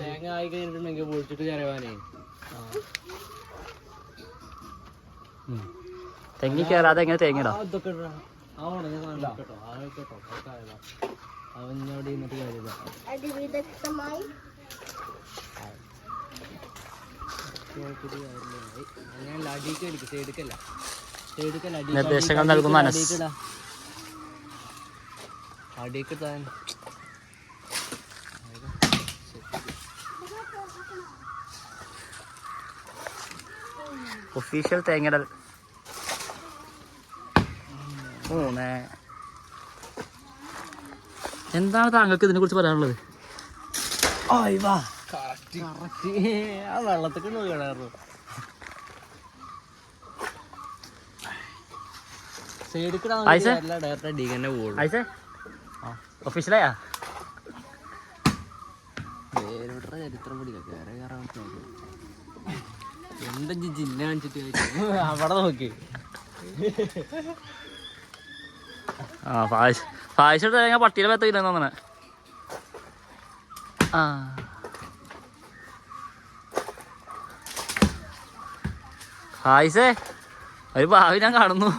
തേങ്ങ ആയി കഴിഞ്ഞിട്ടുണ്ടെങ്കിൽ പൊളിച്ചിട്ട് ചെലവാനേ തെങ്ങി കയറാതെ എങ്ങനെ തേങ്ങ ഇടാം? ഇതൊക്കെ ഇടടാ. ആ ഉണങ്ങ സാധനം കേട്ടോ ആ കേട്ടോ അതൊക്കെ ആയതാ. അവൻ ഇനി അവിടെ ഇരുന്നിട്ട് കാര്യമില്ല. അതിവിദഗ്ധമായി. അടിക്ക് അടിക്കും സൈഡിക്കല്ല. സൈഡിക്കല്ല അടി. നിർദ്ദേശങ്ങൾ നൽകുന്ന അനസ്. അടിക്ക് ഒഫീഷ്യൽ തേങ്ങടൽ മൂന്ന്. എന്താണ് താങ്കൾക്ക് ഇതിനെ കുറിച്ച് പറയാനുള്ളത്? കറക്റ്റ്. ആ വെള്ളത്തിൽ ഒഫീഷ്യലായാ ചരിത്രം പിടിക്കാം. കേറെ കയറാൻ എന്താ ജിന്ന കാണിച്ചിട്ട് അവിടെ നോക്കി. ആ പായസ പായസം തേങ്ങ പട്ടിയുടെ പത്ത് കിലോ തോന്നണേ. ആ. ഹായ്സേ ഒരു ഭാവി ഞാൻ കാണുന്നു.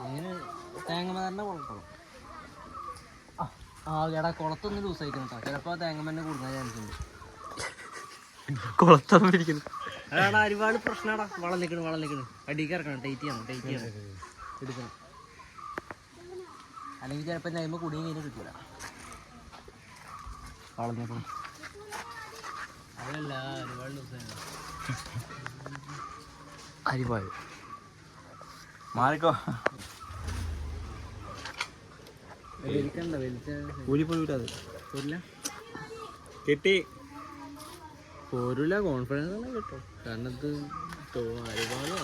അങ്ങനെ തേങ്ങമന്നെ കുളക്കണം ആ എടാ കുളത്തൊന്നും ലൂസ് ആയിക്കണം കേട്ടോ ചിലപ്പോ തേങ്ങമന്നെ കൂടുന്ന ചാൻസ് ഉണ്ട് പിടിക്കുന്നു അതാണ് ഒരുപാട് പ്രശ്നമാടാ വളം നിൽക്കണം വളം നിൽക്കണം അടിക്ക് ഇറക്കണം ടൈറ്റ് ചെയ്യണം ടൈറ്റ് ചെയ്യണം. എടുക്കണം. അല്ലെങ്കിൽ ചിലപ്പോൾ നൈമ കുടുങ്ങി കഴിഞ്ഞാൽ കിട്ടൂല. വളം നിൽക്കണം അതല്ല ഒരുപാട് ദിവസം അരിപായ മാറിക്കോ. പോരില്ല. കിട്ടി. പോരൂല കോൺഫിഡൻസ് അല്ല കേട്ടോ. കാരണം ഇത് തോ- ഒരുപാട്.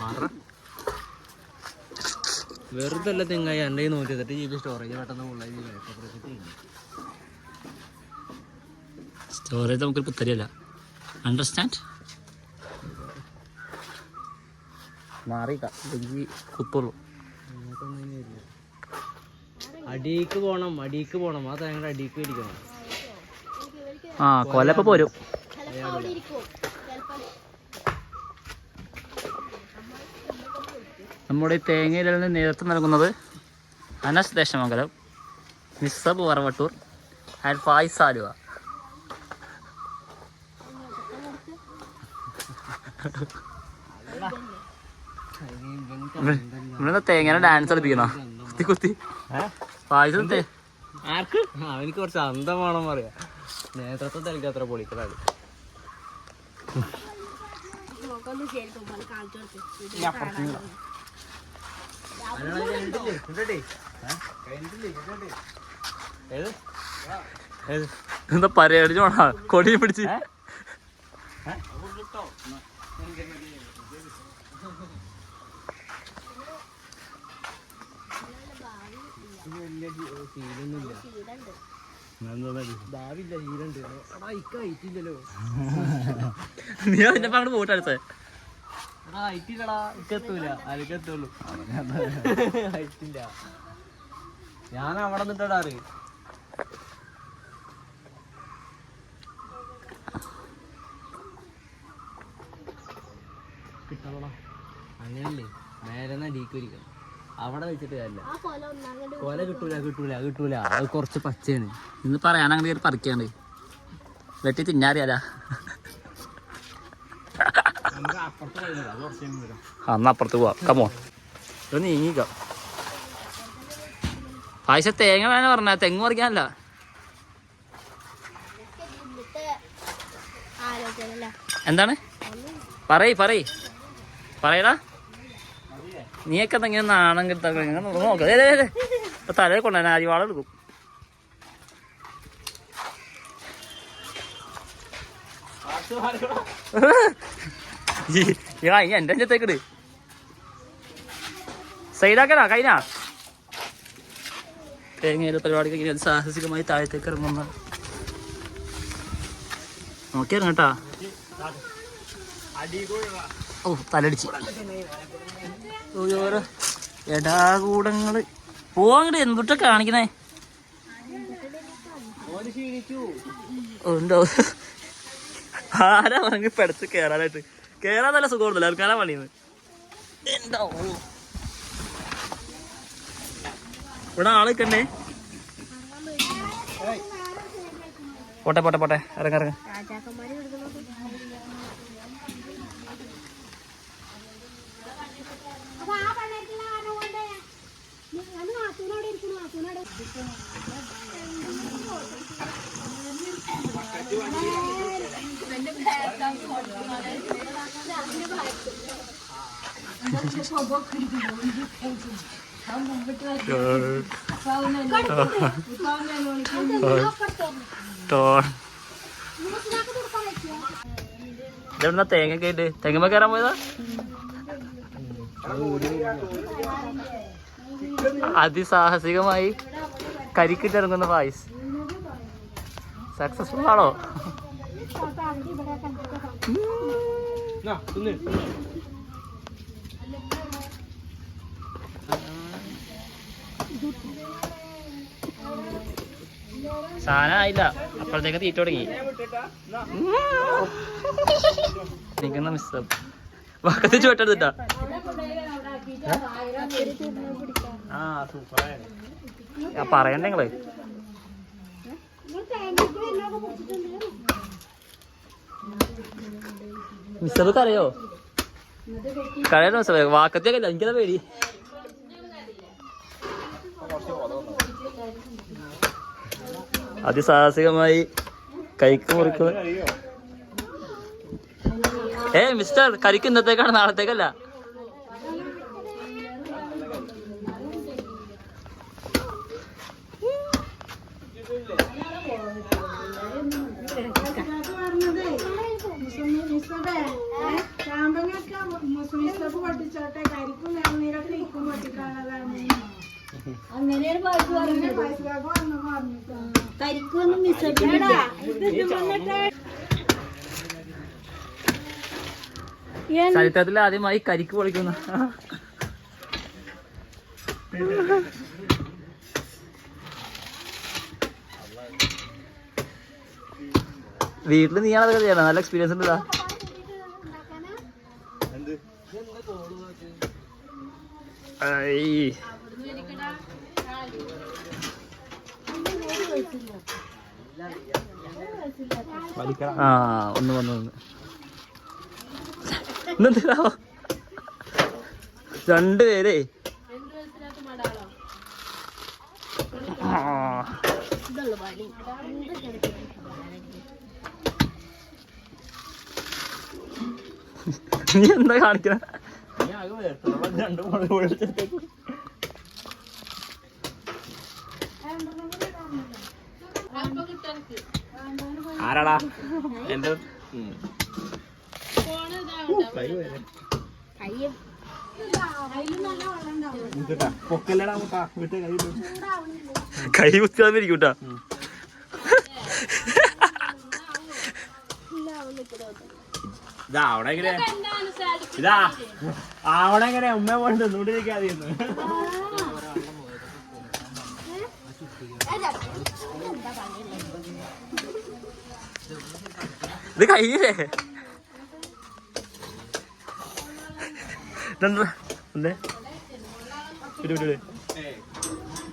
മാറ വെറുതെ അല്ല തെങ്ങായി എന്റെ നൂറ്റി ഇരുപത്തെട്ട് ജി ബി സ്റ്റോറേജ് പെട്ടെന്ന് സ്റ്റോറേജ് നമുക്ക് പുത്തരിയല്ല. അണ്ടർസ്റ്റാൻഡ് മാറിയില്ല ഇല്ലെങ്കിൽ കുത്തുള്ളൂ അടിക്ക് പോണം അടിക്ക് പോണം. ആ തേങ്ങയുടെ അടിക്ക് ഇരിക്കണം ആ കൊലപ്പോ പോരും. നമ്മുടെ ഈ തേങ്ങയിലിന് നേതൃത്വം നൽകുന്നത്? അനസ് ദേശമംഗലം നിസ്സബ് വറവട്ടൂർ ആൻഡ് ഫായിസ് ആലുവ ഇവിടെ തേങ്ങനെ ഡാൻസ് കളിപ്പിക്കണോ? കുത്തി കുത്തി. പായസം ആർക്ക്? അവനിക്ക് കുറച്ച് അന്തം വേണം പറയാ. നേത്രത്തെ എനിക്ക് അത്ര പൊളിക്കലാണ്. എന്താ പരേടിച്ചോണ കൊടി പിടിച്ച്. ശീലൊന്നുമില്ല. ഭാവില്ല ശീലുണ്ട്. എടാ ഇക്ക ഐറ്റില്ലല്ലോ നീ അതിന്റെ അങ്ങോട്ട് പോയിട്ട് അടുത്തേ. എടാ ഇക്കെത്തൂല അനക്കെത്തുള്ളൂ ഐറ്റില്ല ഞാൻ അവിടെ നിന്നിട്ടാറ് കിട്ടണടാ. അങ്ങനല്ലേ. നേരെ ഡീക്ക് ഒരിക്കണം അവിടെ വെച്ചിട്ട് കാര്യമില്ല. ആ കൊല കിട്ടൂല കിട്ടൂല കിട്ടൂല. അത് കുറച്ച് പച്ചയാണ്. ഇന്ന് പറയാൻ അങ്ങനെ കയറി പറിക്കാണ്ട്. വെട്ടി തിന്നാറിയാലാ? അന്ന് അപ്പുറത്ത് പോവാം. കമോ ഇത് നീങ്ങിക്ക. പായസ തേങ്ങ വേണ പറഞ്ഞ? തെങ്ങ് പറിക്കാനല്ല. എന്താണ്? പറയ് പറയ്. പറയടാ. നീയൊക്കെ എന്തെങ്കിലും നാണം കിട്ടാൻ നോക്കാം. ഇപ്പൊ തലയിൽ കൊണ്ടുവരാൻ അരിവാളം എടുക്കും. എന്റെ അഞ്ചത്തേക്കിട് സൈഡാക്കടാ കഴിഞ്ഞാ? തേങ്ങയുടെ പരിപാടിക്ക് ഇങ്ങനെ സാഹസികമായി താഴത്തേക്ക് ഇറങ്ങുന്ന നോക്കി ഇറങ്ങട്ടാ ഓ തലടിച്ച് എടാകൂടങ്ങൾ പോവാങ്ങട് എന്തുട്ട കാണിക്കണേ? ഉണ്ടോ? ആരാ പറഞ്ഞ് പെടച്ച് കേറാനായിട്ട്? കേറാൻ നല്ല സുഖമുണ്ടല്ലോ അവർക്കാരാ പണിയുന്നത്. എന്താ? ഇവിടെ ആളൊക്കെ പോട്ടെ പോട്ടെ പോട്ടെ. ഇറങ്ങ ഇറങ്ങ രാജാക്കന്മാര് കൊടുക്കുന്നത് അപ്പൊ ആ പെണ്ണായിട്ടുള്ള കാരണം കൊണ്ട് അത് നാത്തൂനോടെ ഇരിക്കുന്നു നാത്തൂനോടെ ഇതെവിടുന്ന തേങ്ങ ഇട്ട് തെങ്ങമ്മ കയറാൻ പോയതാ? അതിസാഹസികമായി കരിക്കിട്ടിറങ്ങുന്ന പായസ്. സക്സസ്ഫുൾ ആണോ? സാധനം ആയില്ല അപ്പോഴത്തേക്ക് തീറ്റ തുടങ്ങി. നിൽക്കുന്ന മിസ് വക്കത്ത് ചോട്ടെടുത്തിട്ടാ ആ പറയണ്ട നിങ്ങൾ. മിസ്സത് അറിയോ കരയാനോ മിസ്സേ വാക്കത്തിയൊക്കെ ഇല്ല എനിക്കതാ പേടി. അതിസാഹസികമായി കൈക്ക് മുറിക്കുന്നത് ഏ മിസ്റ്റർ കരിക്ക് ഇന്നത്തേക്കാണ് നാളത്തേക്കല്ല. കരിക്കൊന്നും ചരിത്രത്തിൽ ആദ്യമായി കരിക്ക് പൊളിക്കുന്ന. വീട്ടിൽ നീയാണത് ചെയ്യണം? നല്ല എക്സ്പീരിയൻസ് ഉണ്ട് ഇതാ. എന്ത് ഐ. വലിക്കണം ആ ഒന്ന് വന്നു വന്ന്. ഇന്നെന്തിനാ രണ്ടുപേരേ. നീ എന്താ കാണിക്കണ? രണ്ടു ആരാടാ? എന്റെ പൊക്കല്ലടാ മുട്ടാ. വിട്ട് കൈ. കൈ കുത്തിയാന്നിരിക്കൂട്ടാ ഇതാ അവിടെ എങ്ങനെ ഇതാ. അവിടെ എങ്ങനെ ഉമ്മ പോയിട്ട് നിന്നോണ്ടിരിക്കാതെന്ന് ഇത് കയ്യിലേ ഇതെന്താ? എന്തേ.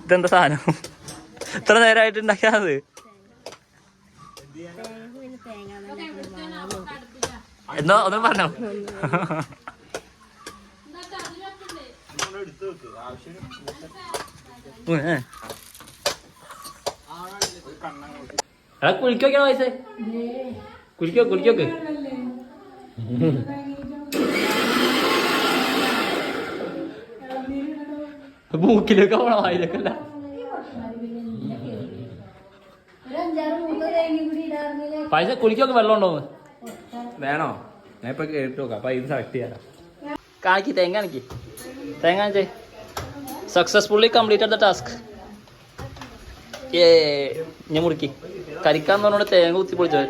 ഇതെന്താ സാധനം? ഇത്ര നേരമായിട്ട് ഉണ്ടാക്കിയത് എന്നോ ഒന്നും പറഞ്ഞോ. എടാ കുളിക്കോക്കണോ വയസ്സ്? കുളിക്കോ കുളിക്കോക്ക് മൂക്കിലൊക്കെ പോണോ വായിലൊക്കെ അല്ല പൈസ കുളിക്കൊക്കെ വെള്ളം ഉണ്ടോ? വേണോ? ഞാൻ ഇപ്പൊ കേട്ട് നോക്കാം അപ്പൊ ഇത് സെലക്ട് ചെയ്യാം കാണിക്ക് തേങ്ങ കാണിക്ക്. തേങ്ങ കാണിച്ചേ. സക്സസ്ഫുള്ളി കംപ്ലീറ്റഡ് ദ ടാസ്ക് ഏ ഞാൻ മുറുക്കി. കരിക്കാന്ന് പറഞ്ഞോണ്ട് തേങ്ങ കുത്തി പൊളിച്ചത്